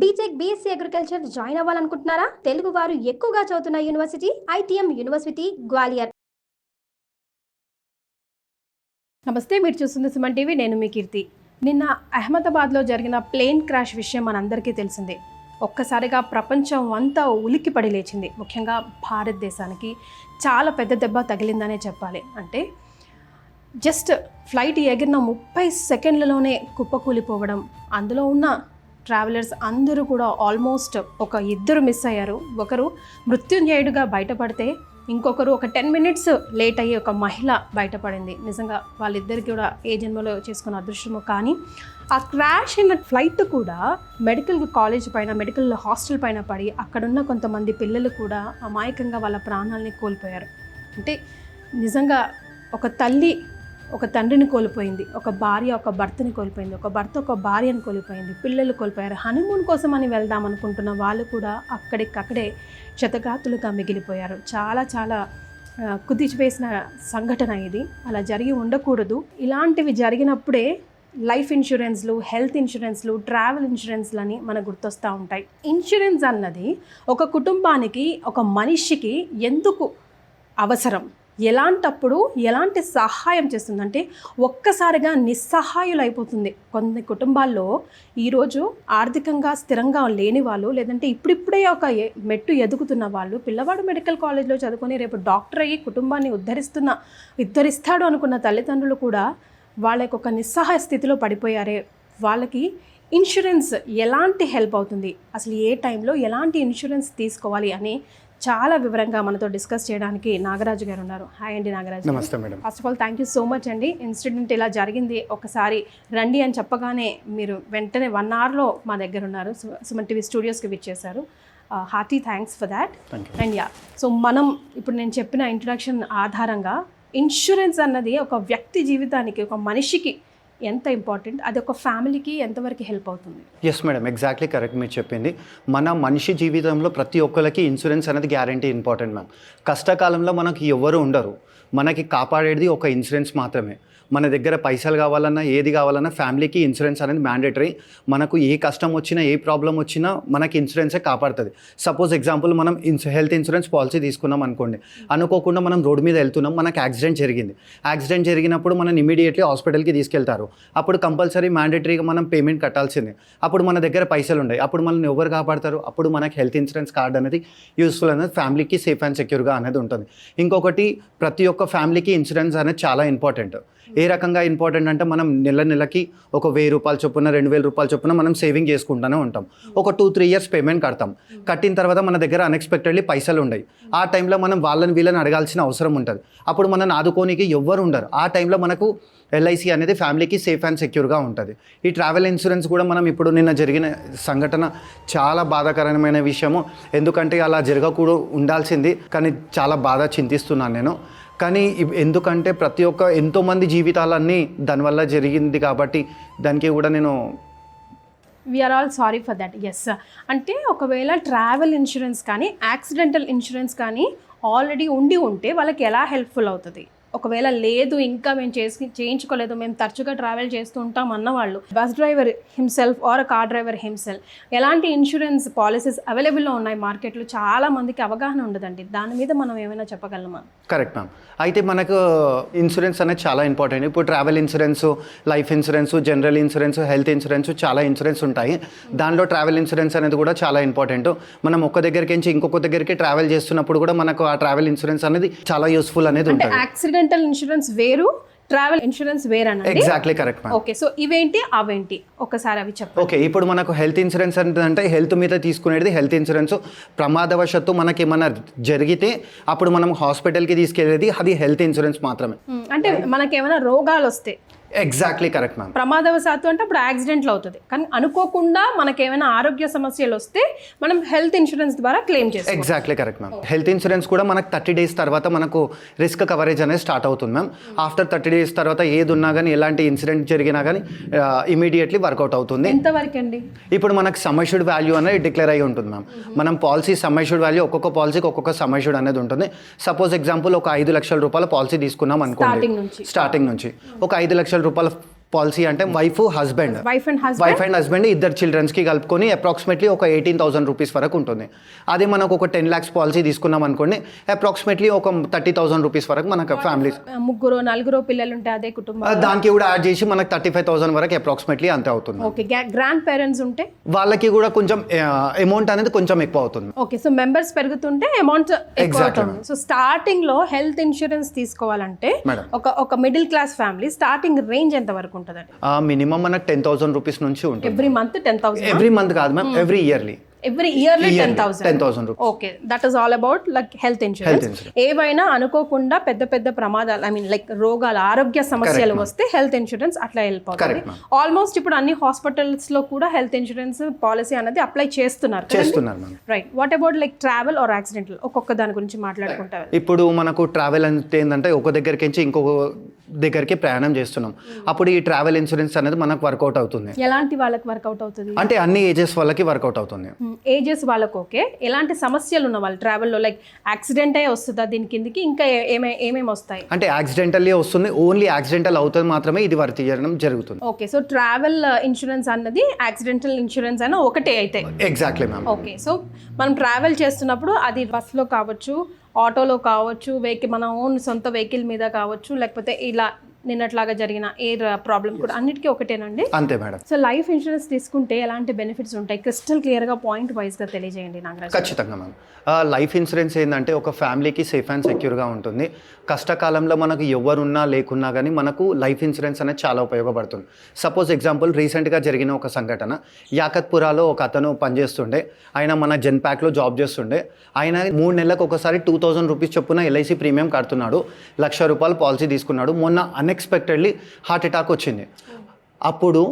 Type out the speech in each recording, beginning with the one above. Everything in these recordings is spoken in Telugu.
B Tech BSc agriculture join అవ్వాలనుకుంటున్నారా? Telugu వారు ఎక్కువగా చదువుతున్న యూనివర్సిటీ ఐటీఎం యూనివర్సిటీ గ్వాలియర్. నమస్తే మీరు చూస్తుంది సుమన్ టీవీ నేను మీ కీర్తి. నిన్న అహ్మదాబాద్లో జరిగిన ప్లేన్ క్రాష్ విషయం మనందరికీ తెలిసిందే. ఒక్కసారిగా ప్రపంచం అంతా ఉలిక్కిపడి లేచింది. ముఖ్యంగా భారతదేశానికి చాలా పెద్ద దెబ్బ తగిలిందనే చెప్పాలి. అంటే జస్ట్ ఫ్లైట్ ఎగిరిన ముప్పై సెకండ్లలోనే కుప్పకూలిపోవడం అందులో ఉన్న ట్రావెలర్స్ అందరూ కూడా ఆల్మోస్ట్ ఒక ఇద్దరు మిస్ అయ్యారు. ఒకరు మృత్యుంజయుడుగా బయటపడితే ఇంకొకరు ఒక టెన్ మినిట్స్ లేట్ అయ్యి ఒక మహిళ బయటపడింది. నిజంగా వాళ్ళిద్దరికి కూడా ఏ జన్మలో చేసుకున్న అదృష్టము కానీ ఆ క్రాష్ అయిన ఫ్లైట్ కూడా మెడికల్ కాలేజ్ పైన మెడికల్ హాస్టల్ పైన పడి అక్కడున్న కొంతమంది పిల్లలు కూడా అమాయకంగా వాళ్ళ ప్రాణాలని కోల్పోయారు. అంటే నిజంగా ఒక తల్లి ఒక తండ్రిని కోల్పోయింది ఒక భార్య ఒక భర్తని కోల్పోయింది ఒక భర్త ఒక భార్యను కోల్పోయింది పిల్లలు కోల్పోయారు. హనీమూన్ కోసం అని వెళ్దాం అనుకుంటున్న వాళ్ళు కూడా అక్కడికక్కడే క్షతగాతులుగా మిగిలిపోయారు. చాలా చాలా కుదిచివేసిన సంఘటన ఇది. అలా జరిగి ఉండకూడదు. ఇలాంటివి జరిగినప్పుడే లైఫ్ ఇన్సూరెన్స్లు హెల్త్ ఇన్సూరెన్స్లు ట్రావెల్ ఇన్సూరెన్స్లు అని మనకు గుర్తొస్తూ ఉంటాయి. ఇన్సూరెన్స్ అన్నది ఒక కుటుంబానికి ఒక మనిషికి ఎందుకు అవసరం? ఎలాంటప్పుడు ఎలాంటి సహాయం చేస్తుందంటే ఒక్కసారిగా నిస్సహాయులైపోతుంది. కొన్ని కుటుంబాల్లో ఈరోజు ఆర్థికంగా స్థిరంగా లేని వాళ్ళు లేదంటే ఇప్పుడిప్పుడే ఒక మెట్టు ఎదుగుతున్న వాళ్ళు పిల్లవాడు మెడికల్ కాలేజ్లో చదువుకొని రేపు డాక్టర్ అయ్యి కుటుంబాన్ని ఉద్ధరిస్తున్న ఉద్ధరిస్తాడు అనుకున్న తల్లిదండ్రులు కూడా వాళ్ళకి ఒక నిస్సహాయ స్థితిలో పడిపోయారే. వాళ్ళకి ఇన్సూరెన్స్ ఎలాంటి హెల్ప్ అవుతుంది? అసలు ఏ టైంలో ఎలాంటి ఇన్సూరెన్స్ తీసుకోవాలి అని చాలా వివరంగా మనతో డిస్కస్ చేయడానికి నాగరాజు గారు ఉన్నారు. హాయ్ అండి నాగరాజు గారు. నమస్తే madam. First of all thank you so much అండి. ఇన్సిడెంట్ ఇలా జరిగింది. ఒకసారి రండి అని చెప్పగానే మీరు వెంటనే వన్ అవర్లో మా దగ్గర ఉన్నారు. సుమన్ టీవీ స్టూడియోస్కి విచ్చేశారు. Hearty thanks for that and ya so మనం ఇప్పుడు నేను చెప్పిన ఇంట్రడక్షన్ ఆధారంగా ఇన్సూరెన్స్ అన్నది ఒక వ్యక్తి జీవితానికి ఒక మనిషికి ఎంత ఇంపార్టెంట్ అది ఒక ఫ్యామిలీకి ఎంతవరకు హెల్ప్ అవుతుంది? ఎస్ మేడం ఎగ్జాక్ట్లీ కరెక్ట్ మీరు చెప్పింది. మన మనిషి జీవితంలో ప్రతి ఒక్కరికి ఇన్సూరెన్స్ అనేది గ్యారంటీ ఇంపార్టెంట్ మ్యామ్ కష్టకాలంలో మనకి ఎవరు ఉండరు. మనకి కాపాడేది ఒక ఇన్సూరెన్స్ మాత్రమే. మన దగ్గర పైసలు కావాలన్నా ఏది కావాలన్నా ఫ్యామిలీకి ఇన్సూరెన్స్ అనేది మ్యాండేటరీ మనకు ఏ కష్టం వచ్చినా ఏ ప్రాబ్లం వచ్చినా మనకి ఇన్సూరెన్సే కాపాడుతుంది. సపోజ్ ఎగ్జాంపుల్ మనం ఇన్స్ హెల్త్ ఇన్సూరెన్స్ పాలసీ తీసుకున్నాం అనుకోండి. అనుకోకుండా మనం రోడ్డు మీద వెళ్తున్నాం మనకు యాక్సిడెంట్ జరిగింది. యాక్సిడెంట్ జరిగినప్పుడు మనం ఇమీడియట్లీ హాస్పిటల్కి తీసుకెళ్తారు. అప్పుడు కంపల్సరీ మ్యాండేటరీగా మనం పేమెంట్ కట్టాల్సిందే. అప్పుడు మన దగ్గర పైసలు ఉన్నాయి అప్పుడు మనల్ని ఎవరు కాపాడతారు? అప్పుడు మనకి హెల్త్ ఇన్సూరెన్స్ కార్డ్ అనేది యూస్ఫుల్ అనేది ఫ్యామిలీకి సేఫ్ అండ్ సెక్యూర్గా అనేది ఉంటుంది. ఇంకొకటి ప్రతి ఒక్క ఫ్యామిలీకి ఇన్సూరెన్స్ అనేది చాలా ఇంపార్టెంట్ ఏ రకంగా ఇంపార్టెంట్ అంటే మనం నెల నెలకి ఒక వెయ్యి రూపాయలు చొప్పున రెండు వేల రూపాయలు చొప్పున మనం సేవింగ్ చేసుకుంటూనే ఉంటాం. ఒక టూ త్రీ ఇయర్స్ పేమెంట్ కడతాం. కట్టిన తర్వాత మన దగ్గర అన్ఎక్స్పెక్టెడ్లీ పైసలు ఉండయి. ఆ టైంలో మనం వాళ్ళని వీళ్ళని అడగాల్సిన అవసరం ఉంటుంది. అప్పుడు మనం ఆదుకోనికి ఎవ్వరు ఉండరు. ఆ టైంలో మనకు ఎల్ఐసి అనేది ఫ్యామిలీకి సేఫ్ అండ్ సెక్యూర్గా ఉంటుంది. ఈ ట్రావెల్ ఇన్సూరెన్స్ కూడా మనం ఇప్పుడు నిన్న జరిగిన సంఘటన చాలా బాధాకరమైన విషయము. ఎందుకంటే అలా జరగకూడదు ఉండాల్సింది. కానీ చాలా బాధ చింతిస్తున్నాను నేను. కానీ ఎందుకంటే ప్రతి ఒక్క ఎంతోమంది జీవితాలన్నీ దానివల్ల జరిగింది కాబట్టి దానికి కూడా నేను we are all sorry for that yes అంటే ఒకవేళ ట్రావెల్ ఇన్సూరెన్స్ కానీ యాక్సిడెంటల్ ఇన్సూరెన్స్ కానీ ఆల్రెడీ ఉండి ఉంటే వాళ్ళకి ఎలా హెల్ప్ఫుల్ అవుతుంది? ఒకవేళ లేదు ఇంకా మేము చేసి చేయించుకోలేదు మేము తరచుగా ట్రావెల్ చేస్తూ ఉంటాం అన్న వాళ్ళు bus driver himself or car driver himself ఎలాంటి ఇన్సూరెన్స్ పాలసీస్ అవైలబుల్లో ఉన్నాయి మార్కెట్లో? చాలా మందికి అవగాహన ఉండదండి. దాని మీద మనం ఏమైనా చెప్పగలమా? కరెక్ట్ మ్యామ్ అయితే మనకు ఇన్సూరెన్స్ అనేది చాలా ఇంపార్టెంట్ ఇప్పుడు travel insurance life insurance general insurance health insurance చాలా ఇన్సూరెన్స్ ఉంటాయి. దానిలో ట్రావెల్ ఇన్సూరెన్స్ అనేది కూడా చాలా ఇంపార్టెంట్ మనం ఒక దగ్గరికి నుంచి ఇంకొక దగ్గరికి ట్రావెల్ చేస్తున్నప్పుడు కూడా మనకు ఆ ట్రావెల్ ఇన్సూరెన్స్ అనేది చాలా యూస్ఫుల్ అనేది ఉంటుంది. యాక్సిడెంటల్ ఇన్సూరెన్స్ వేరు ట్రావెల్ ఇన్సూరెన్స్ వేరనండి? ఎగ్జాక్ట్లీ కరెక్ట్ ఓకే సో ఇవేంటి అవేంటి? ఒకసారి అవి చెప్పండి. ఓకే ఇప్పుడు మనకు హెల్త్ ఇన్సూరెన్స్ అంటే హెల్త్ మీద తీసుకునేది హెల్త్ ఇన్సూరెన్స్ ప్రమాదవశత్తు మనకి ఏమన్నా జరిగితే అప్పుడు మనం హాస్పిటల్కి తీసుకెళ్ళేది అది హెల్త్ ఇన్సూరెన్స్ మాత్రమే. మ్మ్. అంటే మనకేమైనా రోగాలు వస్తే ఎగ్జాక్ట్లీ కరెక్ట్ మ్యామ్ ప్రమాదవశాత్తు అంటే అప్పుడు యాక్సిడెంట్లు అవుతుంది. కానీ అనుకోకుండా మనకేమైనా ఆరోగ్య సమస్యలు వస్తే మనం హెల్త్ ఇన్సూరెన్స్ ద్వారా క్లెయిమ్ చేస్తాం. Exactly correct ma'am health insurance కూడా మనకు థర్టీ డేస్ తర్వాత మనకు రిస్క్ కవరేజ్ అనేది స్టార్ట్ అవుతుంది మ్యామ్ ఆఫ్టర్ థర్టీ డేస్ తర్వాత ఏది ఉన్నా కానీ ఎలాంటి ఇన్సిడెంట్ జరిగినా కానీ ఇమీడియట్లీ వర్కౌట్ అవుతుంది. ఎంతవరకు అండి ఇప్పుడు మనకు సమ్మర్షుడ్ వాల్యూ అనేది డిక్లేర్ అయ్యి ఉంటుంది మ్యామ్ మనం పాలసీ సమ్మర్షుడ్ వాల్యూ ఒక్కొక్క పాలసీకి ఒక్కొక్క సమ్మర్షుడ్ అనేది ఉంటుంది. సపోజ్ ఎగ్జాంపుల్ ఒక ఐదు లక్షల రూపాయల పాలసీ తీసుకున్నాం అనుకోండి. స్టార్టింగ్ నుంచి. ఒక ఐదు లక్షల రూపాయల పాలసీ అంటే wife husband. Wife and wife husband and husband ఇద్దరు చిల్డ్రన్స్కి కలుపుకొని అప్రాక్సిమేట్లీ ఒక ఎయిటీన్ థౌసండ్ రూపీస్ వరకు ఉంటుంది. అదే మనకు ఒక టెన్ ల్యాక్స్ పాలసీ తీసుకున్నాం అనుకోండి అప్రాక్సిమేట్లీ ఒక థర్టీ థౌసండ్ రూపీస్ వరకు మనకు ఫ్యామిలీస్ ముగ్గురు నలుగురు పిల్లలు ఉంటే అదే కుటుంబం. దానికి కూడా యాడ్ చేసి మనకు థర్టీ ఫైవ్ థౌసండ్ వరకు అప్రాక్సిమేట్లీ అంతే అవుతుంది. ఓకే గ్రాండ్ పేరెంట్స్ ఉంటే? వాళ్ళకి కూడా కొంచెం అమౌంట్ అనేది కొంచెం ఎక్కువ అవుతుంది. ఓకే సో మెంబర్స్ పెరుగుతుంటే అమౌంట్ ఎక్కువ అవుతుంది. సో స్టార్టింగ్లో హెల్త్ ఇన్సూరెన్స్ తీసుకోవాలంటే. ఒక ఒక middle class family starting range ఎంత వరకు ఉంటుందండి. మినిమం మనకు టెన్ థౌసండ్ రూపీస్ నుంచి ఉంటుంది. Every month ten thousand every month కాదు ma'am every yearly every yearly ten ten thousand thousand rupees okay that is all about like health insurance. ఏవైనా అనుకోకుండా పెద్ద పెద్ద ప్రమాదాలు ఐ మీన్ లైక్ రోగాలు ఆరోగ్య సమస్యలు. వస్తే హెల్త్ ఇన్సూరెన్స్ అట్లా వెళ్ళిపోతుంది. Correct, ma'am. ఆల్మోస్ట్ ఇప్పుడు అన్ని హాస్పిటల్స్లో కూడా హెల్త్ ఇన్సూరెన్స్ పాలసీ అనేది అప్లై చేస్తున్నారు చేస్తున్నారు right what about like travel or accidental ఒక్కొక్క దాని గురించి మాట్లాడుకుంటారు ఇప్పుడు మనకు ట్రావెల్ అంటే ఏంటంటే ఒక దగ్గరికి నుంచి ఇంకొక దగ్గరికి ప్రయాణం చేస్తున్నాం. అప్పుడు ఈ ట్రావెల్ ఇన్సూరెన్స్ అనేది మనకు వర్కౌట్ అవుతుంది. ఎలాంటి వాళ్ళకి వర్కౌట్ అవుతుంది? అంటే అన్ని ఏజెస్ వాళ్ళకి వర్కౌట్ అవుతుంది. ఏజెస్ వాళ్ళకి ఓకే. ఎలాంటి సమస్యలు ఉన్న వాళ్ళు ట్రావెల్లో లైక్ యాక్సిడెంట్ అయ్యి వస్తుందా దీని కిందికి? ఇంకా ఏమే ఏమేమి వస్తాయి? అంటే యాక్సిడెంటల్లీ వస్తుంది ఓన్లీ యాక్సిడెంటల్ అవుతుంది మాత్రమే ఇది వర్తి చేయడం జరుగుతుంది. ఓకే సో ట్రావెల్ ఇన్సూరెన్స్ అన్నది యాక్సిడెంటల్ ఇన్సూరెన్స్ అయినా ఒకటే అయితే. ఎగ్జాక్ట్లీ మ్యామ్ ఓకే సో మనం ట్రావెల్ చేస్తున్నప్పుడు అది బస్లో కావచ్చు ఆటోలో కావచ్చు వెహికల్ మన ఓన్ సొంత వెహికల్ మీద కావచ్చు లేకపోతే ఇలా నిన్నట్లాగా జరిగిన ఎయిర్ ప్రాబ్లం కూడా అన్నిటికీ ఒకటేనండి. అంతే మేడం. సో లైఫ్ ఇన్సూరెన్స్ తీసుకుంటే ఎలాంటి బెనిఫిట్స్ ఉంటాయి? క్రిస్టల్ క్లియర్గా పాయింట్ వైజ్గా తెలియజేయండి నాగరాజ్ ఖచ్చితంగా మ్యామ్. లైఫ్ ఇన్సూరెన్స్ ఏంటంటే ఒక ఫ్యామిలీకి సేఫ్ అండ్ సెక్యూర్గా ఉంటుంది. కష్టకాలంలో మనకు ఎవరున్నా లేకున్నా కానీ మనకు లైఫ్ ఇన్సూరెన్స్ అనేది చాలా ఉపయోగపడుతుంది. సపోజ్ ఎగ్జాంపుల్ రీసెంట్గా జరిగిన ఒక సంఘటన. యాకత్పురాలో ఒక అతను పనిచేస్తుండే. ఆయన మన జెన్ ప్యాక్లో జాబ్ చేస్తుండే. ఆయన మూడు నెలలకు ఒకసారి టూ థౌజండ్ రూపీస్ చొప్పున ఎల్ఐసి ప్రీమియం కడుతున్నాడు. లక్ష రూపాయలు పాలసీ తీసుకున్నాడు. మొన్న అన్ఎక్స్పెక్టెడ్లీ హార్ట్ అటాక్ వచ్చింది. అప్పుడు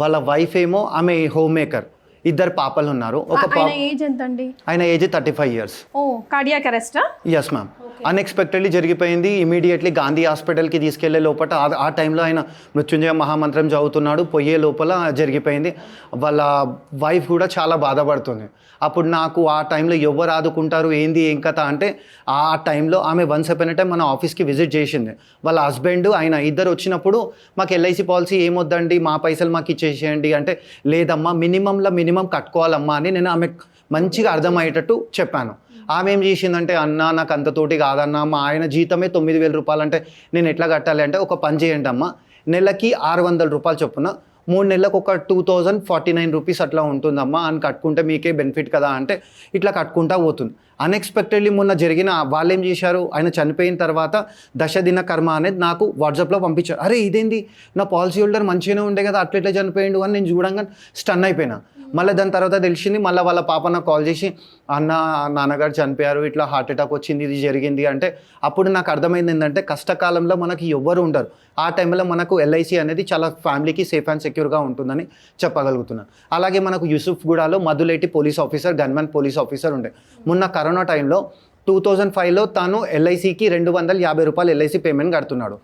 వాళ్ళ వైఫ్ ఏమో ఆమె హోమ్ మేకర్ ఇద్దరు పాపలు ఉన్నారు. ఒక ఆయన ఏజ్ ఎంత అండి ఆయన ఏజ్ థర్టీ ఫైవ్ ఇయర్స్ ఓ కార్డియాక్ అరెస్టా ఎస్ మ్యామ్ అన్ఎక్స్పెక్టెడ్లీ జరిగిపోయింది. ఇమీడియట్లీ గాంధీ హాస్పిటల్కి తీసుకెళ్ళే లోపల ఆ- టైంలో ఆయన మృత్యుంజయ మహామంత్రం చదువుతున్నాడు. పోయే లోపల జరిగిపోయింది. వాళ్ళ వైఫ్ కూడా చాలా బాధపడుతుంది. అప్పుడు నాకు ఆ టైంలో ఎవరు ఆదుకుంటారు? ఏంది? ఏం కథ? అంటే ఆ టైంలో ఆమె వన్స్ అపెన్ టైం మన ఆఫీస్కి విజిట్ చేసింది. వాళ్ళ హస్బెండ్ ఆయన ఇద్దరు వచ్చినప్పుడు మాకు ఎల్ఐసి పాలసీ ఏమొద్దండి? మా పైసలు మాకు ఇచ్చేసేయండి. అంటే లేదమ్మా మినిమంలో మినిమం కట్టుకోవాలమ్మా అని నేను ఆమె మంచిగా అర్థమయ్యేటట్టు చెప్పాను. ఆమె ఏం చేసిందంటే అన్న నాకు అంతతోటి కాదన్న మా ఆయన జీతమే తొమ్మిది వేల రూపాయలు అంటే నేను ఎట్లా కట్టాలి అంటే ఒక పని చేయండి అమ్మ నెలకి ఆరు వందల రూపాయలు చొప్పున మూడు నెలలకు ఒక two thousand forty nine rupees అట్లా ఉంటుందమ్మా. అని కట్టుకుంటే మీకే బెనిఫిట్ కదా అంటే ఇట్లా కట్టుకుంటా పోతుంది. అన్ఎక్స్పెక్టెడ్లీ మొన్న జరిగిన వాళ్ళు ఏం చేశారు? ఆయన చనిపోయిన తర్వాత దశ దిన కర్మ అనేది నాకు వాట్సాప్లో పంపించారు. అరే ఇదేంది? నా పాలసీ హోల్డర్ మంచిగానే ఉండే కదా అట్లా చనిపోయిండు? అని నేను చూడంగా స్టన్ అయిపోయినా. మళ్ళీ దాని తర్వాత తెలిసింది మళ్ళీ వాళ్ళ పాప నాకు కాల్ చేసి అన్న నాన్నగారు చనిపోయారు ఇట్లా హార్ట్ అటాక్ వచ్చింది ఇది జరిగింది. అంటే అప్పుడు నాకు అర్థమైంది ఏంటంటే కష్టకాలంలో మనకి ఎవ్వరు ఉండరు. ఆ టైంలో మనకు ఎల్ఐసి అనేది చాలా ఫ్యామిలీకి సేఫ్ అండ్ సెక్యూర్గా ఉంటుందని చెప్పగలుగుతున్నాను. అలాగే మనకు Yusuf గూడాలో Madhuleti police officer gunmen police officer ఉండే. మొన్న కరోనా టైంలో టూ థౌజండ్ ఫైవ్లో తాను ఎల్ఐసికి రెండు వందల యాభై రూపాయలు ఎల్ఐసి పేమెంట్ కడుతున్నాడు.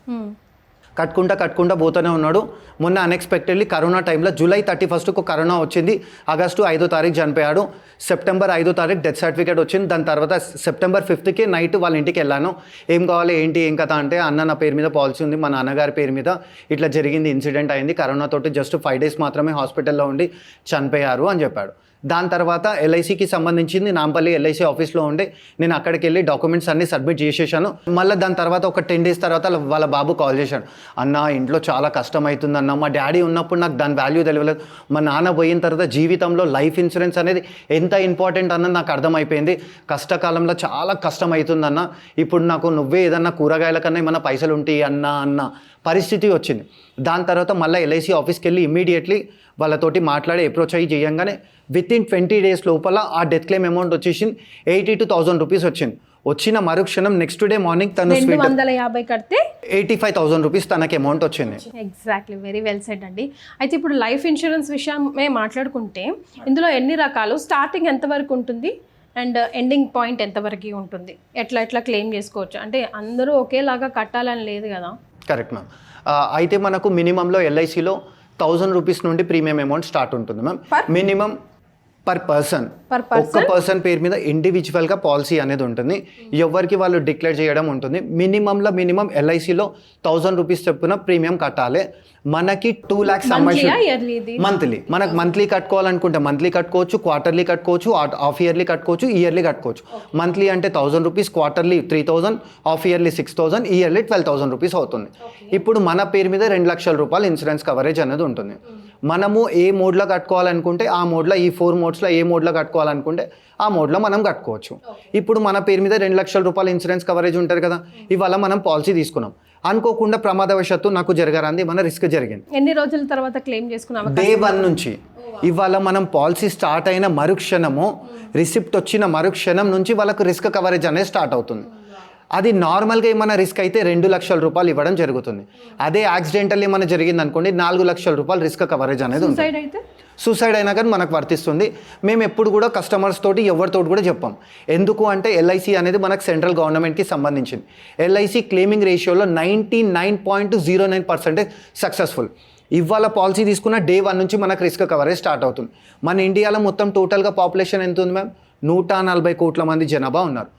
కట్టుకుంటా కట్టుకుంటా పోతూనే ఉన్నాడు. మొన్న అన్ఎక్స్పెక్టెడ్లీ కరోనా టైంలో జూలై థర్టీ ఫస్ట్కు కరోనా వచ్చింది. ఆగస్టు ఐదో తారీఖు చనిపోయాడు. సెప్టెంబర్ ఐదో తారీఖు డెత్ సర్టిఫికేట్ వచ్చింది. దాని తర్వాత సెప్టెంబర్ ఫిఫ్త్కి నైట్ వాళ్ళ ఇంటికి వెళ్ళాను. ఏం కావాలి ఏంటి ఏం కథ అంటే అన్న నా పేరు మీద పాలసీ ఉంది. మా నాన్నగారి పేరు మీద ఇట్లా జరిగింది ఇన్సిడెంట్ అయింది. కరోనా తోటి జస్ట్ ఫైవ్ డేస్ మాత్రమే హాస్పిటల్లో ఉండి చనిపోయారు అని చెప్పాడు. దాని తర్వాత ఎల్ఐసికి సంబంధించింది నాంపల్లి ఎల్ఐసి ఆఫీస్లో ఉండి నేను అక్కడికి వెళ్ళి డాక్యుమెంట్స్ అన్ని సబ్మిట్ చేసేసాను. మళ్ళీ దాని తర్వాత ఒక టెన్ డేస్ తర్వాత వాళ్ళ బాబు కాల్ చేశాడు. అన్న ఇంట్లో చాలా కష్టం అవుతుంది అన్న మా డాడీ ఉన్నప్పుడు నాకు దాని వాల్యూ తెలియలేదు మా నాన్న పోయిన తర్వాత జీవితంలో లైఫ్ ఇన్సూరెన్స్ అనేది ఎంత ఇంపార్టెంట్ అన్నది నాకు అర్థమైపోయింది. కష్టకాలంలో చాలా కష్టం అవుతుందన్న ఇప్పుడు నాకు నువ్వే ఏదన్నా కూరగాయల కన్నా ఏమన్నా పైసలు ఉంటాయి అన్న అన్న పరిస్థితి వచ్చింది. దాని తర్వాత మళ్ళీ ఎల్ఐసి ఆఫీస్కి వెళ్ళి ఇమ్మీడియట్లీ వాళ్ళతోటి మాట్లాడి అప్రోచ్ అయ్యి చేయంగానే విత్ ఇన్ ట్వంటీ డేస్ లోపల ఆ డెత్ క్లెయిమ్ అమౌంట్ వచ్చేసి ఎయిటీ టూ థౌసండ్ రూపీస్ వచ్చింది. వచ్చిన మరుక్షణం నెక్స్ట్ డే మార్నింగ్ తను రెండు వందల యాభై కడితే ఎయిటీ ఫైవ్ థౌసండ్ రూపీస్ తనకి అమౌంట్ వచ్చింది. ఎగ్జాక్ట్లీ వెరీ వెల్ సెడ్ అండి. అయితే ఇప్పుడు లైఫ్ ఇన్సూరెన్స్ విషయమే మాట్లాడుకుంటే ఇందులో ఎన్ని రకాలు? స్టార్టింగ్ ఎంతవరకు ఉంటుంది? అండ్ ఎండింగ్ పాయింట్ ఎంతవరకు ఉంటుంది? ఎట్లా ఎట్లా క్లెయిమ్ చేసుకోవచ్చు? అంటే అందరూ ఒకేలాగా కట్టాలని లేదు కదా? కరెక్ట్ మ్యామ్ అయితే మనకు మినిమంలో ఎల్ఐసిలో థౌజండ్ రూపీస్ నుండి ప్రీమియం అమౌంట్ స్టార్ట్ ఉంటుంది మ్యామ్? మినిమం పర్ పర్సన్ ఒక్క పర్సన్ పేరు మీద ఇండివిజువల్గా పాలసీ అనేది ఉంటుంది. ఎవరికి వాళ్ళు డిక్లేర్ చేయడం ఉంటుంది. మినిమంలో మినిమం ఎల్ఐసిలో థౌజండ్ రూపీస్ చొప్పున ప్రీమియం కట్టాలి. మనకి టూ ల్యాక్స్ మంత్లీ మనకు మంత్లీ కట్టుకోవాలనుకుంటే మంత్లీ కట్టుకోవచ్చు క్వార్టర్లీ కట్టుకోవచ్చు హాఫ్ ఇయర్లీ కట్టుకోవచ్చు ఇయర్లీ కట్టుకోవచ్చు. మంత్లీ అంటే thousand rupees quarterly three thousand half yearly six thousand yearly twelve thousand rupees అవుతుంది. ఇప్పుడు మన పేరు మీద రెండు లక్షల రూపాయలు ఇన్సూరెన్స్ కవరేజ్ అనేది ఉంటుంది. మనము ఏ మోడ్లో కట్టుకోవాలనుకుంటే ఆ మోడ్లో ఈ ఫోర్ మోడ్స్లో ఏ మోడ్లో కట్టుకోవాలనుకుంటే ఆ మోడ్లో మనం కట్టుకోవచ్చు. ఇప్పుడు మన పేరు మీద రెండు లక్షల రూపాయల ఇన్సూరెన్స్ కవరేజ్ ఉంటుంది కదా ఇవాళ మనం పాలసీ తీసుకున్నాం. అనుకోకుండా ప్రమాదవశాత్తు నాకు జరగరాంది మన రిస్క్ జరిగింది. ఎన్ని రోజుల తర్వాత క్లెయిమ్ చేసుకున్న డే వన్ నుంచి. ఇవాళ మనం పాలసీ స్టార్ట్ అయిన మరుక్షణము రిసిప్ట్ వచ్చిన మరుక్షణం నుంచి వాళ్ళకు రిస్క్ కవరేజ్ అనేది స్టార్ట్ అవుతుంది. అది నార్మల్గా ఏమైనా రిస్క్ అయితే రెండు లక్షల రూపాయలు ఇవ్వడం జరుగుతుంది. అదే యాక్సిడెంటల్ ఏమైనా జరిగింది అనుకోండి నాలుగు లక్షల రూపాయలు రిస్క్ కవరేజ్ అనేది ఉంటుంది. సూసైడ్ అయినా కానీ మనకు వర్తిస్తుంది. మేము ఎప్పుడు కూడా కస్టమర్స్ తోటి ఎవరితోటి కూడా చెప్పాం. ఎందుకు అంటే ఎల్ఐసి అనేది మనకు సెంట్రల్ గవర్నమెంట్కి సంబంధించింది. ఎల్ఐసి క్లెయిమింగ్ రేషియోలో ninety nine point zero nine percentage successful ఇవాళ పాలసీ తీసుకున్న డే వన్ నుంచి మనకు రిస్క్ కవరేజ్ స్టార్ట్ అవుతుంది. మన ఇండియాలో మొత్తం టోటల్గా పాపులేషన్ ఎంత ఉంది మ్యామ్ నూట నలభై కోట్ల మంది జనాభా ఉన్నారు.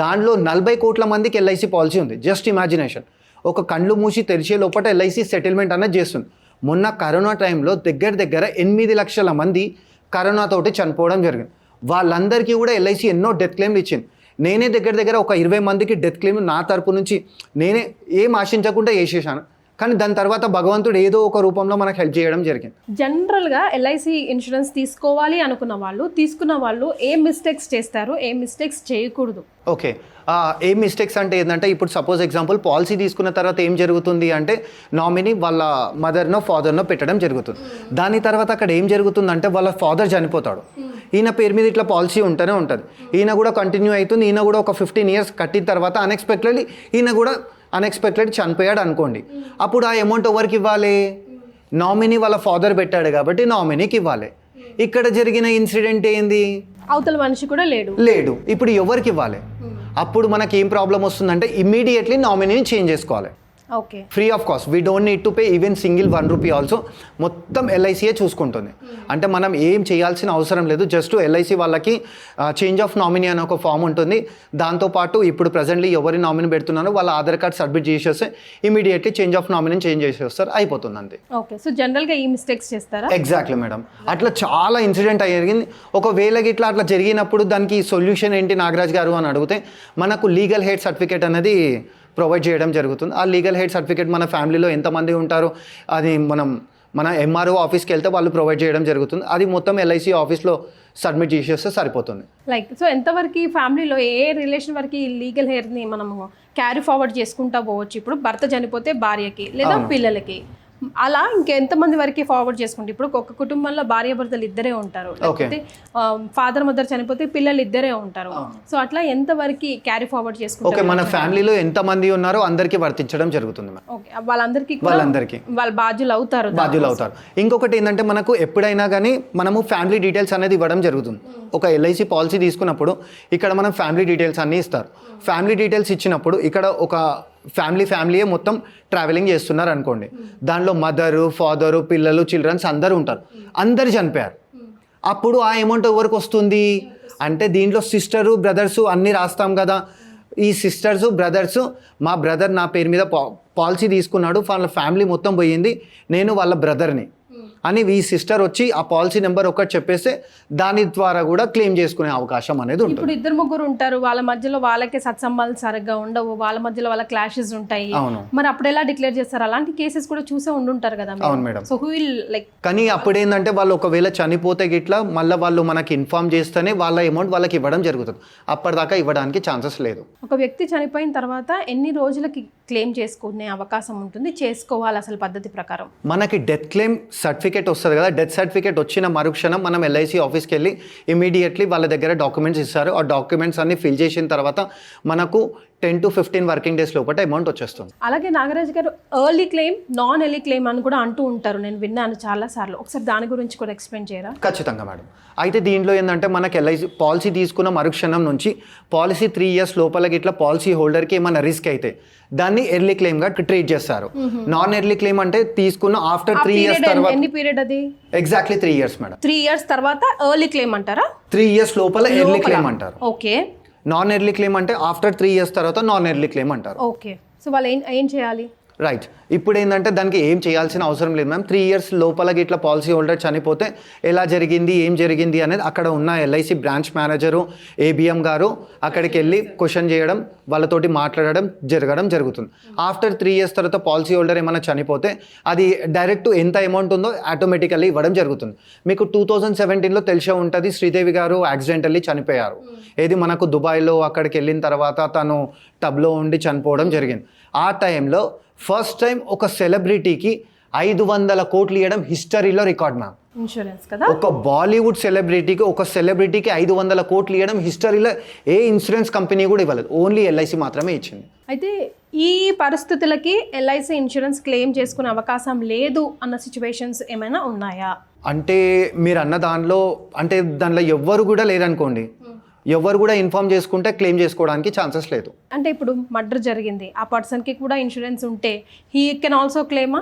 దానిలో నలభై కోట్ల మందికి ఎల్ఐసి పాలసీ ఉంది. జస్ట్ ఇమాజినేషన్ ఒక కళ్ళు మూసి తెరిచే లోపల ఎల్ఐసి సెటిల్మెంట్ అనేది చేస్తుంది. మొన్న కరోనా టైంలో దగ్గర దగ్గర ఎనిమిది లక్షల మంది కరోనాతోటి చనిపోవడం జరిగింది. వాళ్ళందరికీ కూడా ఎల్ఐసి ఎన్నో డెత్ క్లెయిమ్లు ఇచ్చింది. నేనే దగ్గర దగ్గర ఒక ఇరవై మందికి డెత్ క్లెయిమ్ నా తరపు నుంచి నేనే ఏం ఆశించకుండా వేసేసాను. కానీ దాని తర్వాత భగవంతుడు ఏదో ఒక రూపంలో మనకు హెల్ప్ చేయడం జరిగింది. జనరల్గా ఎల్ఐసి ఇన్సూరెన్స్ తీసుకోవాలి అనుకున్న వాళ్ళు తీసుకున్న వాళ్ళు ఏ మిస్టేక్స్ చేస్తారు ఏ మిస్టేక్స్ చేయకూడదు. ఓకే. ఏం మిస్టేక్స్ అంటే ఏంటంటే ఇప్పుడు సపోజ్ ఎగ్జాంపుల్ పాలసీ తీసుకున్న తర్వాత ఏం జరుగుతుంది అంటే నామినీ వాళ్ళ మదర్నో ఫాదర్నో పెట్టడం జరుగుతుంది. దాని తర్వాత అక్కడ ఏం జరుగుతుందంటే వాళ్ళ ఫాదర్ చనిపోతాడు. ఈయన పేరు మీద ఇట్లా పాలసీ ఉంటూనే ఉంటుంది. ఈయన కూడా కంటిన్యూ అవుతుంది. ఈయన కూడా ఒక ఫిఫ్టీన్ ఇయర్స్ కట్టిన తర్వాత అన్ఎక్స్పెక్టెడ్లీ ఈయన కూడా అన్ఎక్స్పెక్టెడ్ చనిపోయాడు అనుకోండి. అప్పుడు ఆ అమౌంట్ ఎవరికి ఇవ్వాలి? నామినీ వాళ్ళ ఫాదర్ పెట్టాడు కాబట్టి నామినీకి ఇవ్వాలి. ఇక్కడ జరిగిన ఇన్సిడెంట్ ఏంది? అవతల మనిషి కూడా లేడు. లేడు. ఇప్పుడు ఎవరికి ఇవ్వాలి? అప్పుడు మనకి ఏం ప్రాబ్లం వస్తుందంటే ఇమ్మీడియట్లీ నామినీని చేంజ్ చేసుకోవాలి. Free of cost we don't need to pay even single one rupee also మొత్తం ఎల్ఐసియే చూసుకుంటుంది. అంటే మనం ఏం చేయాల్సిన అవసరం లేదు. జస్ట్ ఎల్ఐసి వాళ్ళకి చేంజ్ ఆఫ్ నామినీ అనే ఒక ఫామ్ ఉంటుంది. దాంతోపాటు ఇప్పుడు ప్రజెంట్లీ ఎవరి నామినీ పెడుతున్నారో వాళ్ళ ఆధార్ కార్డ్ సబ్మిట్ చేసేస్తే ఇమీడియట్లీ చేంజ్ ఆఫ్ నామినీని చేంజ్ చేసేస్తారు. అయిపోతుంది అంతే ఓకే. సో జనరల్గా ఈ మిస్టేక్స్ చేస్తారా? ఎగ్జాక్ట్లీ మేడం అట్లా చాలా ఇన్సిడెంట్ జరిగింది. ఒకవేళ ఇట్లా అట్లా జరిగినప్పుడు దానికి సొల్యూషన్ ఏంటి నాగరాజ్ గారు అని అడిగితే మనకు లీగల్ హెడ్ సర్టిఫికేట్ అనేది ప్రొవైడ్ చేయడం జరుగుతుంది. ఆ లీగల్ హెడ్ సర్టిఫికేట్ మన ఫ్యామిలీలో ఎంతమంది ఉంటారో అది మనం మన ఎంఆర్ఓ ఆఫీస్కి వెళ్తే వాళ్ళు ప్రొవైడ్ చేయడం జరుగుతుంది. అది మొత్తం ఎల్ఐసి ఆఫీస్లో సబ్మిట్ చేసేస్తే సరిపోతుంది. లైక్ సో ఎంతవరకు ఈ ఫ్యామిలీలో ఏ రిలేషన్ వరకు ఈ లీగల్ హెయిర్ని మనము క్యారీ ఫార్వర్డ్ చేసుకుంటా పోవచ్చు? ఇప్పుడు భర్త చనిపోతే భార్యకి లేదా పిల్లలకి. అలా ఇంకెంతమంది వరకు ఫార్వర్డ్ చేసుకుంటే ఇప్పుడు ఒక కుటుంబంలో భార్య భర్తలు ఇద్దరే ఉంటారు. లేకపోతే ఫాదర్ మదర్ చనిపోతే పిల్లలు ఇద్దరే ఉంటారు. సో అట్లా ఎంతవరకు క్యారీ ఫార్వర్డ్ ఓకే చేసుకుంటారు మన ఫ్యామిలీలో ఎంతమంది ఉన్నారో అందరికీ వర్తించడం జరుగుతుంది వాళ్ళందరికీ వాళ్ళందరికీ. వాళ్ళ బాధ్యులు అవుతారు బాధ్యులు అవుతారు. ఇంకొకటి ఏంటంటే మనకు ఎప్పుడైనా కానీ మనము ఫ్యామిలీ డీటెయిల్స్ అనేది ఇవ్వడం జరుగుతుంది. ఒక ఎల్ఐసి పాలసీ తీసుకున్నప్పుడు ఇక్కడ మనం ఫ్యామిలీ డీటెయిల్స్ అన్నీ ఇస్తారు. ఫ్యామిలీ డీటెయిల్స్ ఇచ్చినప్పుడు ఇక్కడ ఒక ఫ్యామిలీ ఫ్యామిలీయే మొత్తం ట్రావెలింగ్ చేస్తున్నారు అనుకోండి దానిలో మదరు ఫాదరు పిల్లలు చిల్డ్రన్స్ అందరూ ఉంటారు. అందరు చనిపోయారు. అప్పుడు ఆ అమౌంట్ ఎవరికి వస్తుంది? అంటే దీంట్లో సిస్టరు బ్రదర్స్ అన్నీ రాస్తాం కదా. ఈ సిస్టర్స్ బ్రదర్స్ మా బ్రదర్ నా పేరు మీద పా పాలసీ తీసుకున్నాడు. వాళ్ళ ఫ్యామిలీ మొత్తం పోయింది. నేను వాళ్ళ బ్రదర్ని అని ఈ సిస్టర్ వచ్చి ఆ పాలసీ నెంబర్ ఒకటి చెప్పేస్తే దాని ద్వారా కూడా క్లెయిమ్ చేసుకునే అవకాశం అనేది ఉంటుంది. ఇప్పుడు ఇద్దరు ముగ్గురు ఉంటారు వాళ్ళ మధ్యలో వాళ్ళకే సత్సంబాలు సరిగ్గా ఉండవు వాళ్ళ మధ్యలో వాళ్ళ క్లాషెస్ ఉంటాయి. అవును. మరి అప్పుడు ఎలా డిక్లేర్ చేస్తారు? అలాంటి కేసెస్ కూడా చూసే ఉండుంటారు కదా అవును madam. So who will like కానీ అప్పుడు ఏంటంటే వాళ్ళు ఒకవేళ చనిపోతే గిట్లా మళ్ళీ వాళ్ళు మనకి ఇన్ఫామ్ చేస్తేనే వాళ్ళ అమౌంట్ వాళ్ళకి ఇవ్వడం జరుగుతుంది. అప్పటిదాకా ఇవ్వడానికి ఛాన్సెస్ లేదు. ఒక వ్యక్తి చనిపోయిన తర్వాత ఎన్ని రోజులకి క్లెయిమ్ చేసుకునే అవకాశం ఉంటుంది. చేసుకోవాలి అసలు పద్ధతి ప్రకారం. మనకి డెత్ క్లెయిమ్ సర్టిఫికేట్ వస్తుంది కదా డెత్ సర్టిఫికేట్ వచ్చిన మరుక్షణం మనం ఎల్ఐసి ఆఫీస్కి వెళ్ళి ఇమీడియట్లీ వాళ్ళ దగ్గర డాక్యుమెంట్స్ ఇస్తారు. ఆ డాక్యుమెంట్స్ అన్ని ఫిల్ చేసిన తర్వాత మనకు ten to fifteen working days లోపల అమౌంట్ వచ్చేస్తుంది. అలాగే Nagaraj garu early claim non early claim అని కూడా అంటూ ఉంటారు. నేను విన్నాను చాలా సార్లు. ఒకసారి దాని గురించి కూడా ఎక్స్ప్లెయిన్ చేయరా? ఖచ్చితంగా మేడం. అయితే దీంట్లో ఏంటంటే మనకి ఎల్ఐసి పాలసీ తీసుకున్న మరుక్షణం నుంచి పాలసీ త్రీ ఇయర్స్ లోపలకి ఇట్లా పాలసీ హోల్డర్కి ఏమైనా రిస్క్ అయితే దాన్ని ఎర్లీ క్లెయిమ్గా ట్రీట్ చేస్తారు. నాన్ ఎర్లీ క్లెయిమ్ అంటే తీసుకున్న ఆఫ్టర్ త్రీ ఇయర్స్ తర్వాత ఎన్ని పీరియడ్ అది? Exactly three years madam three years తర్వాత ఎర్లీ క్లెయిమ్ అంటారా? త్రీ ఇయర్స్ లోపల ఎర్లీ క్లెయిమ్ అంటారు. ఓకే నాన్ ఎర్లీ క్లెయిమ్ అంటే ఆఫ్టర్ త్రీ ఇయర్స్ తర్వాత నాన్ ఎర్లీ క్లెయిమ్ అంటారు. ఓకే సో వాళ్ళు ఏం ఏం చేయాలి? రైట్ ఇప్పుడు ఏంటంటే దానికి ఏం చేయాల్సిన అవసరం లేదు మ్యామ్. త్రీ ఇయర్స్ లోపలకి ఇట్లా పాలసీ హోల్డర్ చనిపోతే ఎలా జరిగింది ఏం జరిగింది అనేది అక్కడ ఉన్న ఎల్ఐసి బ్రాంచ్ మేనేజరు ఏబిఎం గారు అక్కడికి వెళ్ళి క్వశ్చన్ చేయడం వాళ్ళతోటి మాట్లాడడం జరగడం జరుగుతుంది. ఆఫ్టర్ త్రీ ఇయర్స్ తర్వాత పాలసీ హోల్డర్ ఏమైనా చనిపోతే అది డైరెక్ట్ ఎంత అమౌంట్ ఉందో ఆటోమేటికల్లీ ఇవ్వడం జరుగుతుంది. మీకు టూ థౌజండ్ సెవెంటీన్లో తెలిసే ఉంటుంది శ్రీదేవి గారు యాక్సిడెంటల్లీ చనిపోయారు. ఏది మనకు దుబాయ్లో అక్కడికి వెళ్ళిన తర్వాత తను టబ్లో ఉండి చనిపోవడం జరిగింది. ఆ టైంలో ఫస్ట్ టైం ఒక సెలబ్రిటీకి ఐదు వందల కోట్లు ఇవ్వడం హిస్టరీలో రికార్డ్ మ్యామ్ ఇన్సూరెన్స్ కదా? ఒక బాలీవుడ్ సెలబ్రిటీకి ఒక సెలబ్రిటీకి ఐదు వందల కోట్లు ఇవ్వడం హిస్టరీలో ఏ ఇన్సూరెన్స్ కంపెనీ కూడా ఇవ్వలేదు. ఓన్లీ ఎల్ఐసి మాత్రమే ఇచ్చింది. అయితే ఈ పరిస్థితులకి ఎల్ఐసి ఇన్సూరెన్స్ క్లెయిమ్ చేసుకునే అవకాశం లేదు అన్న సిచ్యువేషన్స్ ఏమైనా ఉన్నాయా? అంటే మీరు అన్న దానిలో అంటే దానిలో ఎవ్వరు కూడా లేరనుకోండి. ఎవ్వరు కూడా ఇన్ఫామ్ చేసుకుంటే క్లెయిమ్ చేసుకోవడానికి ఛాన్సెస్ లేదు. అంటే ఇప్పుడు మర్డర్ జరిగింది ఆ పర్సన్కి కూడా ఇన్సూరెన్స్ ఉంటే హీ కెన్ ఆల్సో క్లెయిమా?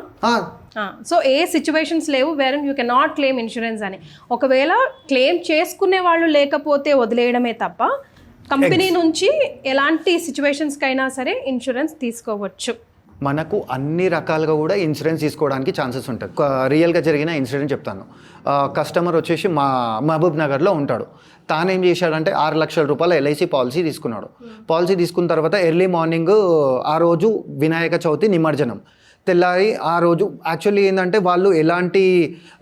సో ఏ సిచ్యువేషన్స్ లేవు వేరే you can not claim insurance అని. ఒకవేళ క్లెయిమ్ చేసుకునే వాళ్ళు లేకపోతే వదిలేయడమే తప్ప కంపెనీ నుంచి ఎలాంటి సిచ్యువేషన్స్కైనా సరే ఇన్సూరెన్స్ తీసుకోవచ్చు. మనకు అన్ని రకాలుగా కూడా ఇన్సూరెన్స్ తీసుకోవడానికి ఛాన్సెస్ ఉంటుంది రియల్గా జరిగిన ఇన్సిడెంట్ చెప్తాను. కస్టమర్ వచ్చేసి మా మహబూబ్ నగర్లో ఉంటాడు. తానేం చేశాడంటే ఆరు లక్షల రూపాయల ఎల్ఐసి పాలసీ తీసుకున్నాడు. పాలసీ తీసుకున్న తర్వాత ఎర్లీ మార్నింగ్ ఆ రోజు వినాయక చవితి నిమజ్జనం. తెల్లారి ఆ రోజు యాక్చువల్లీ ఏంటంటే వాళ్ళు ఎలాంటి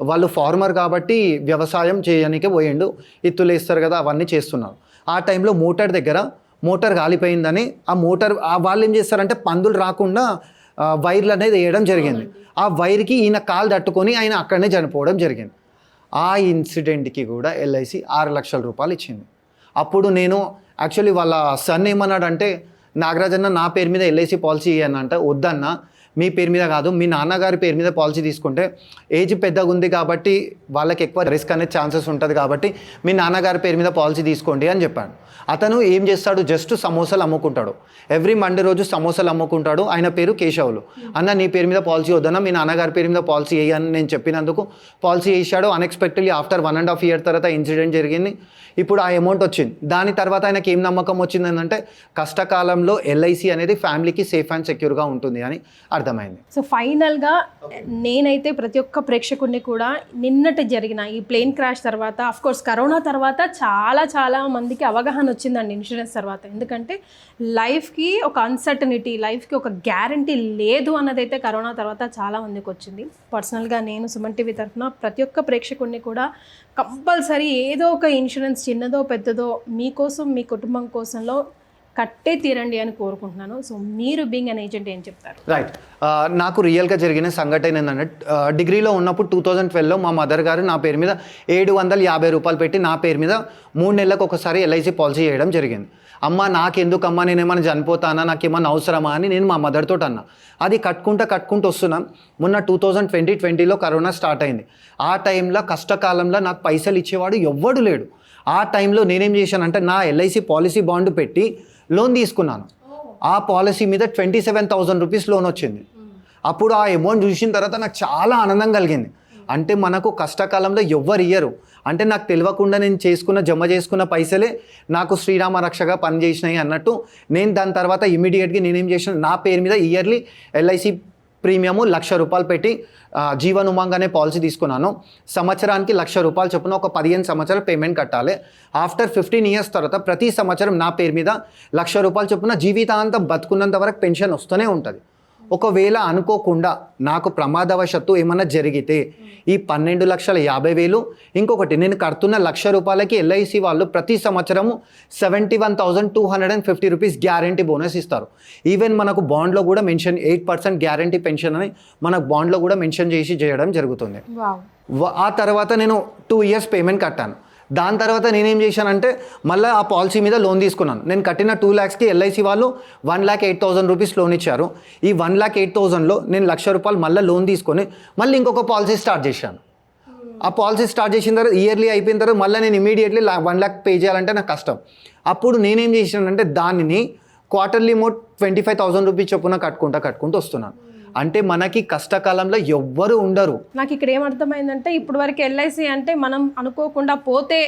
వాళ్ళు ఫార్మర్ కాబట్టి వ్యవసాయం చేయడానికి పోయిండు. ఇత్తులు వేస్తారు కదా అవన్నీ చేస్తున్నారు. ఆ టైంలో మోటార్ దగ్గర మోటార్ కాలిపోయిందని ఆ మోటార్ ఆ వాళ్ళు ఏం చేస్తారంటే పందులు రాకుండా వైర్లు అనేది వేయడం జరిగింది. ఆ వైర్కి ఈయన కాలు తట్టుకొని ఆయన అక్కడనే చనిపోవడం జరిగింది. ఆ ఇన్సిడెంట్కి కూడా ఎల్ఐసి ఆరు లక్షల రూపాయలు ఇచ్చింది. అప్పుడు నేను యాక్చువల్లీ వాళ్ళ సన్ ఏమన్నాడంటే నాగరాజన్న నా పేరు మీద ఎల్ఐసి పాలసీ ఇవ్వనంట వద్దన్నా. మీ పేరు మీద కాదు మీ నాన్నగారి పేరు మీద పాలసీ తీసుకుంటే ఏజ్ పెద్దగా ఉంది కాబట్టి వాళ్ళకి ఎక్కువ రిస్క్ అనే ఛాన్సెస్ ఉంటుంది కాబట్టి మీ నాన్నగారి పేరు మీద పాలసీ తీసుకోండి అని చెప్పాడు. అతను ఏం చేస్తాడు? జస్ట్ సమోసాలు అమ్ముకుంటాడు. ఎవ్రీ మండే రోజు సమోసాలు అమ్ముకుంటాడు. ఆయన పేరు కేశవులు. అన్న నీ పేరు మీద పాలసీ వద్దన్న మీ నాన్నగారి పేరు మీద పాలసీ వేయని నేను చెప్పినందుకు పాలసీ వేసాడు unexpectedly after one and half year తర్వాత ఇన్సిడెంట్ జరిగింది. ఇప్పుడు ఆ అమౌంట్ వచ్చింది. దాని తర్వాత ఆయనకి ఏం నమ్మకం వచ్చింది ఏంటంటే కష్టకాలంలో ఎల్ఐసి అనేది ఫ్యామిలీకి సేఫ్ అండ్ సెక్యూర్గా ఉంటుంది అని అర్థం. అర్థమైంది. సో ఫైనల్గా నేనైతే ప్రతి ఒక్క ప్రేక్షకుడిని కూడా నిన్నటి జరిగిన ఈ ప్లేన్ క్రాష్ తర్వాత అఫ్ కోర్స్ కరోనా తర్వాత చాలా చాలా మందికి అవగాహన వచ్చిందండి ఇన్సూరెన్స్ తర్వాత. ఎందుకంటే లైఫ్కి ఒక అన్సర్టనిటీ లైఫ్కి ఒక గ్యారంటీ లేదు అన్నదైతే కరోనా తర్వాత చాలా మందికి వచ్చింది. పర్సనల్గా నేను సుమన్ టీవీ తరఫున ప్రతి ఒక్క ప్రేక్షకుడిని కూడా కంపల్సరీ ఏదో ఒక ఇన్సూరెన్స్ చిన్నదో పెద్దదో మీకోసం మీ కుటుంబం కోసంలో కట్టే తీరండి అని కోరుకుంటున్నాను. సో మీరు బీయింగ్ అన్ ఏజెంట్ ఏం చెప్తారు? రైట్ నాకు రియల్గా జరిగిన సంఘటన ఏంటంటే డిగ్రీలో ఉన్నప్పుడు టూ థౌజండ్ ట్వెల్వ్లో మా మదర్ గారు నా పేరు మీద ఏడు వందల యాభై రూపాయలు పెట్టి నా పేరు మీద మూడు నెలలకు ఒకసారి ఎల్ఐసి పాలసీ చేయడం జరిగింది. అమ్మ నాకెందుకమ్మా నేనేమైనా నేను ఏమైనా చనిపోతానా నాకు ఏమైనా అవసరమా అని నేను మా మదర్తో అన్నా. అది కట్టుకుంటా కట్టుకుంటూ వస్తున్నాం. మొన్న టూ థౌజండ్ ట్వంటీ ట్వంటీలో కరోనా స్టార్ట్ అయింది. ఆ టైంలో కష్టకాలంలో నాకు పైసలు ఇచ్చేవాడు ఎవ్వడు లేడు. ఆ టైంలో నేనేం చేశానంటే నా ఎల్ఐసి పాలసీ బాండ్ పెట్టి లోన్ తీసుకున్నాను. ఆ పాలసీ మీద twenty seven thousand rupees loan వచ్చింది. అప్పుడు ఆ అమౌంట్ చూసిన తర్వాత నాకు చాలా ఆనందం కలిగింది. అంటే మనకు కష్టకాలంలో ఎవ్వరు ఇయ్యరు. అంటే నాకు తెలియకుండా నేను చేసుకున్న జమ చేసుకున్న పైసలే నాకు శ్రీరామ రక్షగా పనిచేసినాయి అన్నట్టు నేను దాని తర్వాత ఇమీడియట్గా నేనేం చేసిన నా పేరు మీద ఇయర్లీ ఎల్ఐసి ప్రీమియము లక్ష రూపాయలు పెట్టి జీవన్ ఉమాంగ్ అనే పాలసీ తీసుకున్నాను. సంవత్సరానికి లక్ష రూపాయలు చొప్పున ఒక పదిహేను సంవత్సరాలు పేమెంట్ కట్టాలి. ఆఫ్టర్ ఫిఫ్టీన్ ఇయర్స్ తర్వాత ప్రతి సంవత్సరం నా పేరు మీద లక్ష రూపాయలు చొప్పున జీవితాంతం బతుకున్నంత వరకు పెన్షన్ వస్తూనే ఉంటుంది. ఒకవేళ అనుకోకుండా నాకు ప్రమాదవశత్తు ఏమన్నా జరిగితే ఈ పన్నెండు లక్షల యాభై వేలు ఇంకొకటి నేను కడుతున్న లక్ష రూపాయలకి ఎల్ఐసి వాళ్ళు ప్రతి సంవత్సరము seventy one thousand two hundred and fifty rupees guarantee bonus ఇస్తారు. ఈవెన్ మనకు బాండ్లో కూడా mention eight percent guarantee pension అని మనకు బాండ్లో కూడా మెన్షన్ చేసి చేయడం జరుగుతుంది. ఆ తర్వాత నేను టూ ఇయర్స్ పేమెంట్ కట్టాను. దాని తర్వాత నేనేం చేశానంటే మళ్ళీ ఆ పాలసీ మీద లోన్ తీసుకున్నాను. నేను కట్టిన టూ ల్యాక్స్కి ఎల్ఐసి వాళ్ళు one lakh eight thousand rupees loan ఇచ్చారు. ఈ వన్ ల్యాక్ ఎయిట్ థౌసండ్లో నేను లక్ష రూపాయలు మళ్ళీ లోన్ తీసుకొని మళ్ళీ ఇంకొక పాలసీ స్టార్ట్ చేశాను. ఆ పాలసీ స్టార్ట్ చేసిన తర్వాత ఇయర్లీ అయిపోయిన తర్వాత మళ్ళీ నేను ఇమీడియట్లీ వన్ ల్యాక్ పే చేయాలంటే నాకు కష్టం. అప్పుడు నేనేం చేశానంటే దానిని క్వార్టర్లీ మోట్ ట్వంటీ ఫైవ్ థౌసండ్ రూపీస్ చొప్పున కట్టుకుంటా కట్టుకుంటూ వస్తున్నాను. అంటే మనకి కష్టకాలంలో ఎవ్వరు ఉండరు. నాకు ఇక్కడ ఏమర్థమైందంటే ఇప్పుడు వరకు ఎల్ఐసి అంటే మనం అనుకోకుండా పోతే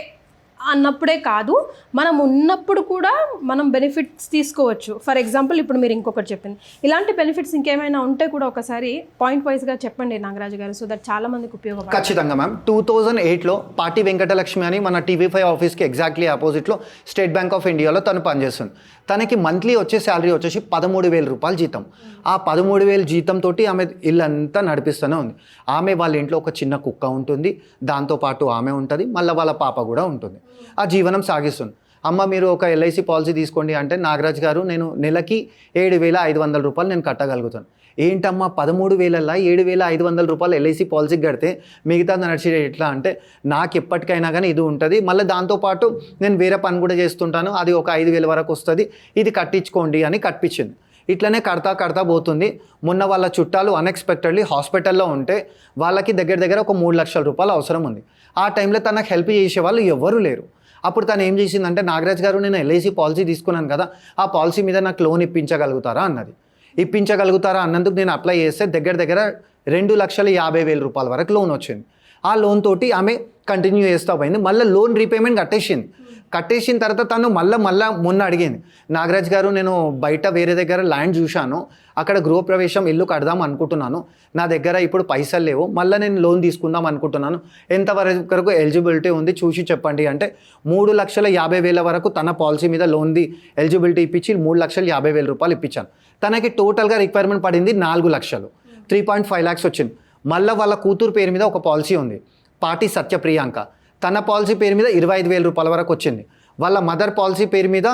అన్నప్పుడే కాదు మనం ఉన్నప్పుడు కూడా మనం బెనిఫిట్స్ తీసుకోవచ్చు. ఫర్ ఎగ్జాంపుల్ ఇప్పుడు మీరు ఇంకొకటి చెప్పింది. ఇలాంటి బెనిఫిట్స్ ఇంకేమైనా ఉంటే కూడా ఒకసారి పాయింట్ వైజ్గా చెప్పండి నాగరాజు గారు సో దట్ చాలా మందికి ఉపయోగం ఖచ్చితంగా మ్యామ్ టూ థౌజండ్ ఎయిట్లో పార్టీ వెంకటలక్ష్మి అని మన టీవీ ఫైవ్ ఆఫీస్కి ఎగ్జాక్ట్లీ ఆపోజిట్లో స్టేట్ బ్యాంక్ ఆఫ్ ఇండియాలో తను పనిచేస్తుంది. తనకి మంత్లీ వచ్చే శాలరీ వచ్చేసి పదమూడు వేల రూపాయలు జీతం. ఆ పదమూడు వేల జీతంతో ఆమె ఇల్లంతా నడిపిస్తూనే ఉంది. ఆమె వాళ్ళ ఇంట్లో ఒక చిన్న కుక్క ఉంటుంది. దాంతోపాటు ఆమె ఉంటుంది. మళ్ళీ వాళ్ళ పాప కూడా ఉంటుంది. ఆ జీవనం సాగిస్తుంది. అమ్మ మీరు ఒక ఎల్ఐసి పాలసీ తీసుకోండి అంటే నాగరాజ్ గారు నేను నెలకి ఏడు వేల ఐదు వందల రూపాయలు నేను కట్టగలుగుతాను. ఏంటమ్మా పదమూడు వేలల్లో ఏడు వేల ఐదు వందల రూపాయలు ఎల్ఐసి పాలసీకి కడితే మిగతా నడిచేది ఎట్లా అంటే నాకు ఎప్పటికైనా కానీ ఇది ఉంటుంది. మళ్ళీ దాంతోపాటు నేను వేరే పని కూడా చేస్తుంటాను. అది ఒక ఐదు వేల వరకు వస్తుంది. ఇది కట్టించుకోండి అని కట్టించింది. ఇట్లనే కడతా కడతా పోతుంది. మొన్న వాళ్ళ చుట్టాలు అన్ఎక్స్పెక్టెడ్లీ హాస్పిటల్లో ఉంటే వాళ్ళకి దగ్గర దగ్గర ఒక మూడు లక్షల రూపాయలు అవసరం ఉంది. ఆ టైంలో తనకు హెల్ప్ చేసే వాళ్ళు ఎవ్వరూ లేరు. అప్పుడు తను ఏం చేసిందంటే నాగరాజ్ గారు నేను ఎల్ఐసి పాలసీ తీసుకున్నాను కదా ఆ పాలసీ మీద నాకు లోన్ ఇప్పించగలుగుతారా? అన్నది. ఇప్పించగలుగుతారా అన్నందుకు నేను అప్లై చేస్తే దగ్గర దగ్గర రెండు లక్షల యాభై వేల రూపాయల వరకు లోన్ వచ్చింది. ఆ లోన్ తోటి ఆమె కంటిన్యూ చేస్తూ పోయింది. మళ్ళీ లోన్ రీపేమెంట్ కట్టేసింది. కట్టేసిన తర్వాత తను మళ్ళీ మళ్ళీ మొన్న అడిగింది నాగరాజ్ గారు నేను బయట వేరే దగ్గర ల్యాండ్ చూశాను అక్కడ గృహప్రవేశం ఇల్లు కడదాం అనుకుంటున్నాను నా దగ్గర ఇప్పుడు పైసలు లేవు మళ్ళీ నేను లోన్ తీసుకుందాం అనుకుంటున్నాను ఎంతవరకు ఎలిజిబిలిటీ ఉంది చూసి చెప్పండి. అంటే మూడు లక్షల యాభై వేల వరకు తన పాలసీ మీద లోన్ది ఎలిజిబిలిటీ ఇప్పించి మూడు లక్షల యాభై వేల రూపాయలు ఇప్పించాను. తనకి టోటల్గా రిక్వైర్మెంట్ పడింది నాలుగు లక్షలు త్రీ పాయింట్ ఫైవ్ ల్యాక్స్ వచ్చింది. మళ్ళీ వాళ్ళ కూతురు పేరు మీద ఒక పాలసీ ఉంది పాటి సత్య ప్రియాంక తన పాలసీ పేరు మీద ఇరవై ఐదు వేల రూపాయల వరకు వచ్చింది. వాళ్ళ మదర్ పాలసీ పేరు మీద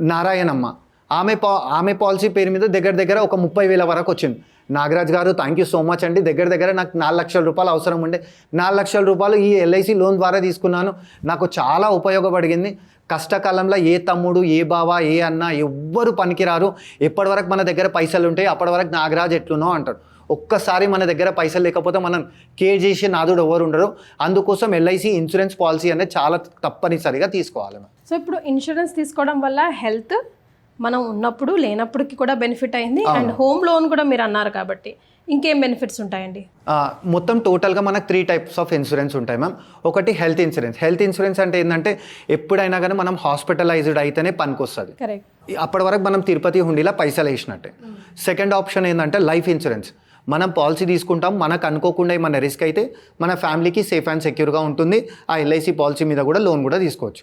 నారాయణమ్మ. ఆమె పా ఆమె పాలసీ పేరు మీద దగ్గర దగ్గర ఒక ముప్పై వేల వరకు వచ్చింది. నాగరాజ్ గారు థ్యాంక్ యూ సో మచ్ అండి. దగ్గర దగ్గర నాకు నాలుగు లక్షల రూపాయలు అవసరం ఉండే. నాలుగు లక్షల రూపాయలు ఈ ఎల్ఐసి లోన్ ద్వారా తీసుకున్నాను. నాకు చాలా ఉపయోగపడింది కష్టకాలంలో ఏ తమ్ముడు ఏ బావ ఏ అన్న ఎవ్వరు పనికిరారు. ఎప్పటి వరకు మన దగ్గర పైసలు ఉంటాయి అప్పటి వరకు నాగరాజ్ ఎట్లునో అంటాడు. ఒక్కసారి మన దగ్గర పైసలు లేకపోతే మనం కేర్ చేసే నాదుడు ఎవరు ఉండరు. అందుకోసం ఎల్ఐసి ఇన్సూరెన్స్ పాలసీ అనేది చాలా తప్పనిసరిగా తీసుకోవాలి. సో ఇప్పుడు ఇన్సూరెన్స్ తీసుకోవడం వల్ల హెల్త్ మనం ఉన్నప్పుడు లేనప్పటికి కూడా బెనిఫిట్ అయింది. అండ్ హోమ్ లోన్ కూడా మీరు అన్నారు కాబట్టి ఇంకేం బెనిఫిట్స్ ఉంటాయండి? మొత్తం టోటల్గా మనకు three types of insurance ma'am ma'am ఒకటి హెల్త్ ఇన్సూరెన్స్ హెల్త్ ఇన్సూరెన్స్ అంటే ఏంటంటే ఎప్పుడైనా కానీ మనం హాస్పిటలైజ్డ్ అయితేనే పనికొస్తుంది. అప్పటి వరకు మనం తిరుపతి హుండీలో పైసలు వేసినట్టే. సెకండ్ ఆప్షన్ ఏంటంటే లైఫ్ ఇన్సూరెన్స్ మనం పాలసీ తీసుకుంటాం మనకు అనుకోకుండా ఏమన్నా రిస్క్ అయితే మన ఫ్యామిలీకి సేఫ్ అండ్ సెక్యూర్గా ఉంటుంది. ఆ ఎల్ఐసి పాలసీ మీద కూడా లోన్ కూడా తీసుకోవచ్చు.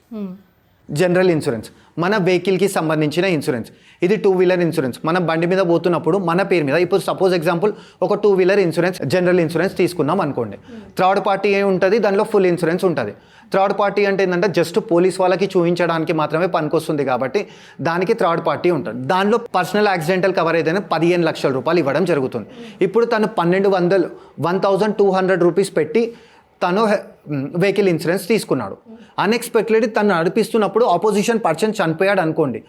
General insurance. మన వెహికల్కి సంబంధించిన ఇన్సూరెన్స్. ఇది టూ వీలర్ ఇన్సూరెన్స్. మనం బండి మీద పోతున్నప్పుడు మన పేరు మీద ఇప్పుడు సపోజ్ ఎగ్జాంపుల్ ఒక two wheeler insurance general insurance తీసుకున్నాం అనుకోండి. థర్డ్ పార్టీ ఏ ఉంటుంది? దానిలో ఫుల్ ఇన్సూరెన్స్ ఉంటుంది. థర్డ్ పార్టీ అంటే ఏంటంటే జస్ట్ పోలీస్ వాళ్ళకి చూపించడానికి మాత్రమే పనికొస్తుంది కాబట్టి దానికి థర్డ్ పార్టీ ఉంటుంది. దానిలో పర్సనల్ యాక్సిడెంటల్ కవర్ ఏదైనా పదిహేను లక్షల రూపాయలు ఇవ్వడం జరుగుతుంది. ఇప్పుడు తను పన్నెండు వందలు one thousand two hundred rupees పెట్టి తను వెహికల్ ఇన్సూరెన్స్ తీసుకున్నాడు. అన్ఎక్స్పెక్టెడ్ తను నడిపిస్తున్నప్పుడు ఆపోజిషన్ పర్సన్ చనిపోయాడు అనుకోండి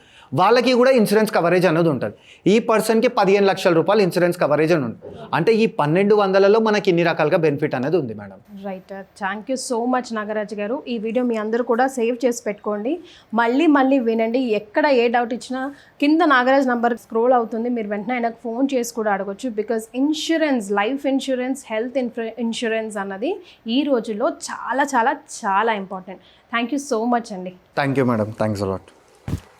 వాళ్ళకి కూడా ఇన్సూరెన్స్ కవరేజ్ అనేది ఉంటుంది. ఈ పర్సన్కి పదిహేను లక్షల రూపాయలు ఇన్సూరెన్స్ కవరేజ్ అని ఉంది అంటే ఈ పన్నెండు వందలలో మనకి ఇన్ని రకాలుగా బెనిఫిట్ అనేది ఉంది madam. Right. Thank you so much Nagaraj గారు. ఈ వీడియో మీ అందరూ కూడా సేవ్ చేసి పెట్టుకోండి. మళ్ళీ మళ్ళీ వినండి. ఎక్కడ ఏ డౌట్ ఇచ్చినా కింద నాగరాజ్ నంబర్ స్క్రోల్ అవుతుంది. మీరు వెంటనే ఆయనకు ఫోన్ చేసి కూడా అడగొచ్చు. Because insurance life insurance health insurance అన్నది ఈ రోజుల్లో చాలా చాలా చాలా important. Thank you so much అండి. Thank you madam. Thanks a lot